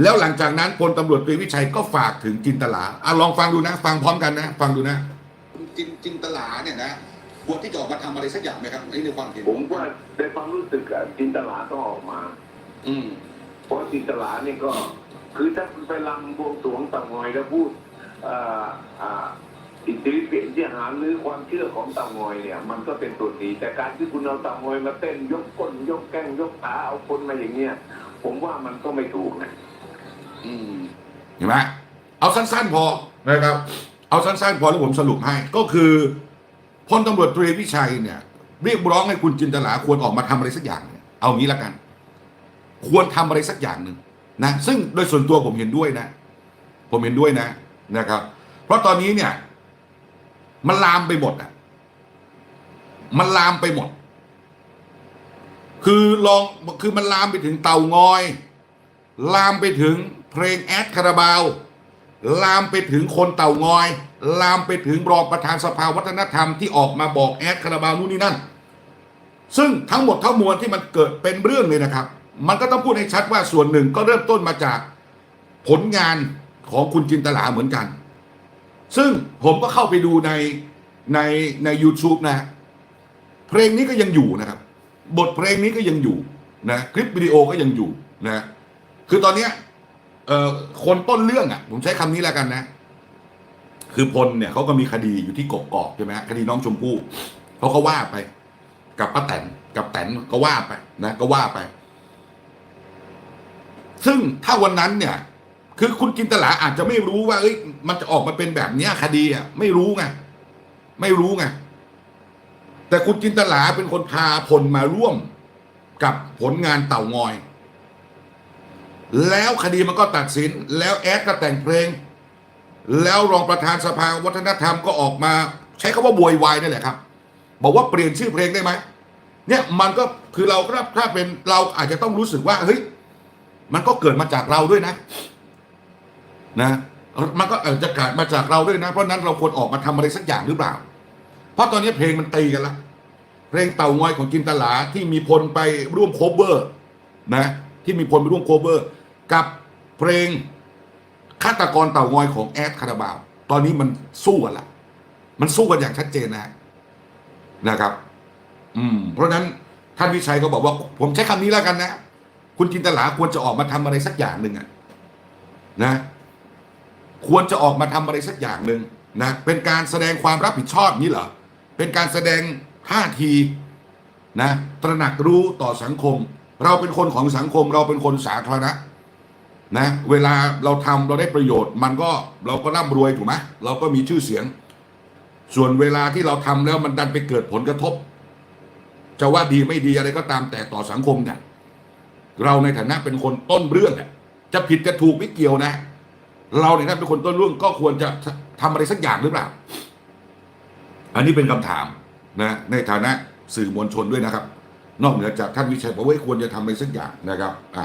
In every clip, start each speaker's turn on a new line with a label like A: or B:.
A: แล้วหลังจากนั้นพลตำรวจตรีวิชัยก็ฝากถึงจินตลาอะลองฟังดูนะ ฟังพร้อมกันนะ ฟังดูนะ
B: จินจินตลาเนี่ยนะควรที่จะออกมาทำอะไรสักอย่างไหมครับอันนี้ในความเห็น
C: ผมว่าในความรู้สึกอะจินตลาต้องออกมา
B: อืม
C: เพราะจินตลาเนี่ยก็ คือถ้าคุณไปลำบวงสรวงเต่างอยแล้วพูดเอ่ออ่าอิทธิฤทธิ์เปลี่ยนที่หารหรือความเชื่อของเต่างอยเนี่ย มันก็เป็นส่วนดีแต่การที่คุณเอาเต่างอยมาเต้นยกก้นยกแก้งยกขาเอาคนมาอย่างเงี้ยผมว่ามันก็ไม่ถูกนะ
B: อืม
A: เห็นไหมเอาสั้นๆพอนะครับ เอาสั้นๆพอแล้วผมสรุปให้ก็คือพลตำรวจตรีวิชัยเนี่ย เรียกร้องให้คุณจินตลาควรออกมาทำอะไรสักอย่างเนี่ยเอางี้ละกัน ควรทำอะไรสักอย่างหนึ่งนะซึ่งโดยส่วนตัวผมเห็นด้วยนะ ผมเห็นด้วยนะนะครับ เพราะตอนนี้เนี่ย มันลามไปหมดอะ มันลามไปหมด คือลองคือมันลามไปถึงเตางอย ลามไปถึง เพลงแอดคาราบาว ลามไปถึงคนเต่างอย ลามไปถึงรองประธานสภาวัฒนธรรมที่ออกมาบอกแอดคาราบาวนู่นนี่นั่น ซึ่งทั้งหมดทั้งมวลที่มันเกิดเป็นเรื่องเลยนะครับ มันก็ต้องพูดให้ชัดว่าส่วนหนึ่งก็เริ่มต้นมาจากผลงานของคุณจินตลาเหมือนกัน ซึ่งผมก็เข้าไปดูในในใน u t u b e นะเพลงนี้ก็ยังอยู่นะครับ บทเพลงนี้ก็ยังอยู่นะคลิปวิดีโอก็ยังอยู่นะคือตอนเนี้ย คนต้นเรื่องอะ ผมใช้คำนี้แล้วกันนะ คือพลเนี่ยเขาก็มีคดีอยู่ที่กกอกใช่ไหมคดีน้องชมพู่เขาก็ว่าไป กับป้าแตนกับแตนก็ว่าไป นะก็ว่าไป ซึ่งถ้าวันนั้นเนี่ย คือคุณจินตลาอาจจะไม่รู้ว่า เอ้ย มันจะออกมาเป็นแบบเนี้ย คดีอะไม่รู้ไงไม่รู้ไงแต่คุณจินตลาเป็นคนพาพลมาร่วมกับผลงานเต่างอย แล้วคดีมันก็ตัดสิน แล้วแอดก็แต่งเพลง แล้วรองประธานสภาวัฒนธรรมก็ออกมา ใช้คำว่าบวยวายนั่แหละครับ บอกว่าเปลี่ยนชื่อเพลงได้ไหมเนี่ยมันก็คือเราถ้าถ้าเป็นเราอาจจะต้องรู้สึกว่าเฮ้ยมันก็เกิดมาจากเราด้วยนะ นะมันก็อาจจะเกิดมาจากเราด้วยนะ เพราะนั้นเราควรออกมาทำอะไรสักอย่างหรือเปล่า เพราะตอนนี้เพลงมันตีกันละเพลงเต่างอยของจินตลาที่มีพลไปร่วมโคเวอร์ นะ ที่มีพลไปร่วมโคเวอร์ กับเพลงฆาตกรเต่างอยของแอดคาราบาว ตอนนี้มันสู้กันละมันสู้กันอย่างชัดเจนนะนะครับ อืม เพราะนั้นท่านวิชัยก็บอกว่า ผมใช้คำนี้แล้วกันนะคุณจินตลาควรจะออกมาทำอะไรสักอย่างหนึ่งอะนะ ควรจะออกมาทำอะไรสักอย่างหนึ่งนะเป็นการแสดงความรับผิดชอบนี้เหรอเป็นการแสดงท่าทีนะ ตระหนักรู้ต่อสังคม เราเป็นคนของสังคม เราเป็นคนสาธารณะ นะเวลาเราทำเราได้ประโยชน์ มันก็เราก็ร่ำรวยถูกไหมเราก็มีชื่อเสียง ส่วนเวลาที่เราทำแล้วมันดันไปเกิดผลกระทบ จะว่าดีไม่ดีอะไรก็ตามแต่ต่อสังคมเนี่ยเราในฐานะเป็นคนต้นเรื่องเนี่ยจะผิดจะถูกไม่เกี่ยวนะ เราในฐานะเป็นคนต้นเรื่องก็ควรจะทำอะไรสักอย่างหรือเปล่า อันนี้เป็นคำถามนะในฐานะสื่อมวลชนด้วยนะครับ นอกเหนือจากท่านวิชัยบอกว่าควรจะทำอะไรสักอย่างนะครับอะ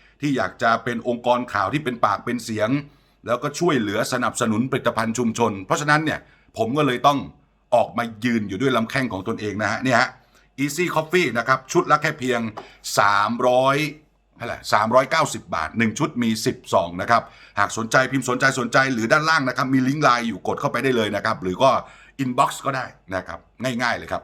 A: ที่อยากจะเป็นองค์กรข่าวที่เป็นปากเป็นเสียง แล้วก็ช่วยเหลือสนับสนุนผลิตภัณฑ์ชุมชน เพราะฉะนั้นเนี่ยผมก็เลยต้องออกมายืนอยู่ด้วยลำแข้งของตนเองนะฮะเนี่ยฮะ Easy Coffee นะครับ ชุดละแค่เพียง 300เท่าไหร่390 บาท 1 ชุดมี10ซองนะครับ หากสนใจพิมพ์สนใจสนใจหรือด้านล่างนะครับ มีลิงก์ไลน์อยู่กดเข้าไปได้เลยนะครับ หรือก็ inbox ก็ได้นะครับ ง่ายๆเลยครับ